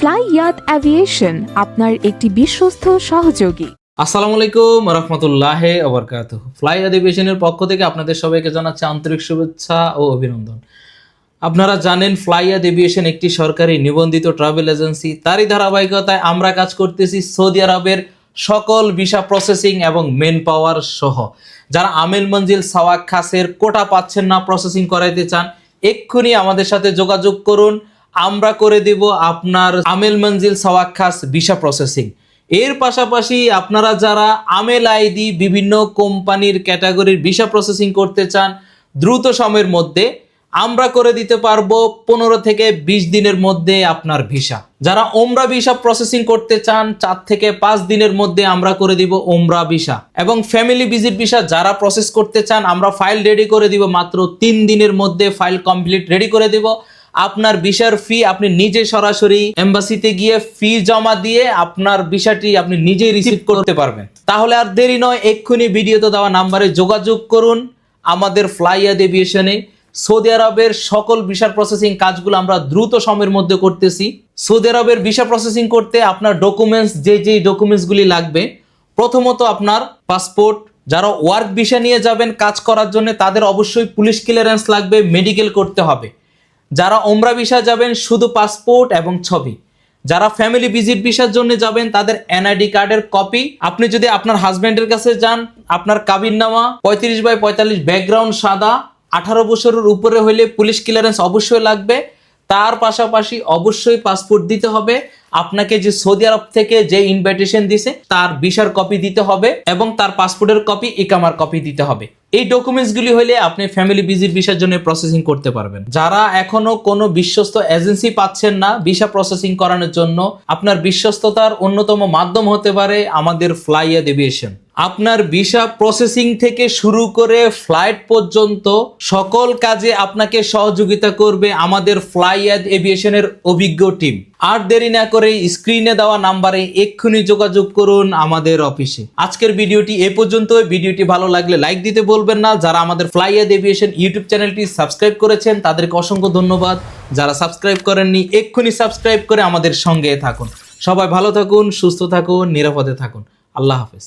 Fly ইয়াত aviation আপনার একটি বিশ্বস্ত সহযোগী। আসসালামু আলাইকুম রহমতুল্লাহ ওবরকাত ফ্লাই অধিবেশনের পক্ষ থেকে আপনাদের সবাইকে জানাচ্ছি আন্তরিক শুভেচ্ছা ও অভিনন্দন। আপনারা জানেন ফ্লাইয়াদ এভিয়েশন একটি সরকারি নিবন্ধিত ট্রাভেল এজেন্সি। তারই ধারাবাহিকতায় আমরা কাজ করতেছি সৌদি আরবের সকল ভিসা প্রসেসিং এবং মেন পাওয়ার সহ। যারা আমেল মঞ্জিল সাওয়াক খাসের কোটা পাচ্ছেন না, প্রসেসিং করাইতে চান, এক্ষুনি আমাদের সাথে যোগাযোগ করুন। আমরা করে দেব আপনার আমেল মঞ্জিল সাওয়াক খাস ভিসা প্রসেসিং এর পাশাপাশি আপনারা যারা আমেল আইডি বিভিন্ন কোম্পানির ক্যাটাগরির ভিসা প্রসেসিং করতে চান, দ্রুত সময়ের মধ্যে আমরা করে দিতে পারব পনেরো থেকে বিশ দিনের মধ্যে আপনার ভিসা। যারা ওমরা ভিসা প্রসেসিং করতে চান, চার থেকে পাঁচ দিনের মধ্যে আমরা করে দিব ওমরা ভিসা। এবং ফ্যামিলি ভিজিট ভিসা যারা প্রসেস করতে চান, আমরা ফাইল রেডি করে দিব, মাত্র তিন দিনের মধ্যে ফাইল কমপ্লিট রেডি করে দিব। আপনার ভিসার ফি আপনি নিজে সরাসরি এম্বাসিতে গিয়ে ফি জমা দিয়ে আপনার ভিসাটি আপনি নিজেই রিসিভ করতে পারবেন। তাহলে আর দেরি নয়, এক্ষুনি ভিডিওতে দেওয়া নাম্বারে যোগাযোগ করুন আমাদের ফ্লাইয়াদ এভিয়েশনে সৌদি আরবের সকল ভিসার প্রসেসিং কাজগুলো আমরা দ্রুত সময়ের মধ্যে করতেছি। সৌদি আরবের ভিসা প্রসেসিং করতে আপনার ডকুমেন্টস যে যে ডকুমেন্টসগুলি লাগবে, প্রথমত আপনার পাসপোর্ট যারা ওয়ার্ক ভিসা নিয়ে যাবেন কাজ করার জন্য, তাদের অবশ্যই পুলিশ ক্লিয়ারেন্স লাগবে মেডিকেল করতে হবে। যারা ওমরা ভিসা যাবেন শুধু পাসপোর্ট এবং ছবি। যারা ফ্যামিলি ভিজিট ভিসার জন্য যাবেন, তাদের এনআইডি কার্ডের কপি। আপনি যদি আপনার হাজবেন্ডের কাছে যান, আপনার কাবিন নামা, পঁয়ত্রিশ বাই পঁয়তাল্লিশ ব্যাকগ্রাউন্ড সাদা, আঠারো বছরের উপরে হলে পুলিশ ক্লিয়ারেন্স অবশ্যই লাগবে। তার পাশাপাশি অবশ্যই পাসপোর্ট দিতে হবে। আপনাকে যে সৌদি আরব থেকে যে ইনভাইটেশন দিছে, তার ভিসার কপি দিতে হবে এবং তার পাসপোর্টের কপি, ইকামার কপি দিতে হবে। এই ডকুমেন্টসগুলি হলে আপনি ফ্যামিলি ভিজিট ভিসার জন্য প্রসেসিং করতে পারবেন। যারা এখনও কোনো বিশ্বস্ত এজেন্সি পাচ্ছেন না ভিসা প্রসেসিং করানোর জন্য, আপনার বিশ্বস্ততার অন্যতম মাধ্যম হতে পারে আমাদের ফ্লাই এভিয়েশন। আপনার ভিসা প্রসেসিং থেকে শুরু করে ফ্লাইট পর্যন্ত সকল কাজে আপনাকে সহযোগিতা করবে আমাদের ফ্লাইয়াদ এভিয়েশনের অভিজ্ঞ টিম আর দেরি না করে স্ক্রিনে দেওয়া নাম্বারে এক্ষুনি যোগাযোগ করুন আমাদের অফিসে। আজকের ভিডিওটি এ পর্যন্ত ভিডিওটি ভালো লাগলে লাইক দিতে বলবেন না। যারা আমাদের ফ্লাইয়াদ এভিয়েশন ইউটিউব চ্যানেলটি সাবস্ক্রাইব করেছেন, তাদেরকে অসংখ্য ধন্যবাদ। যারা সাবস্ক্রাইব করেননি, এক্ষুনি সাবস্ক্রাইব করে আমাদের সঙ্গে থাকুন। সবাই ভালো থাকুন, সুস্থ থাকুন, নিরাপদে থাকুন। আল্লাহ হাফেজ।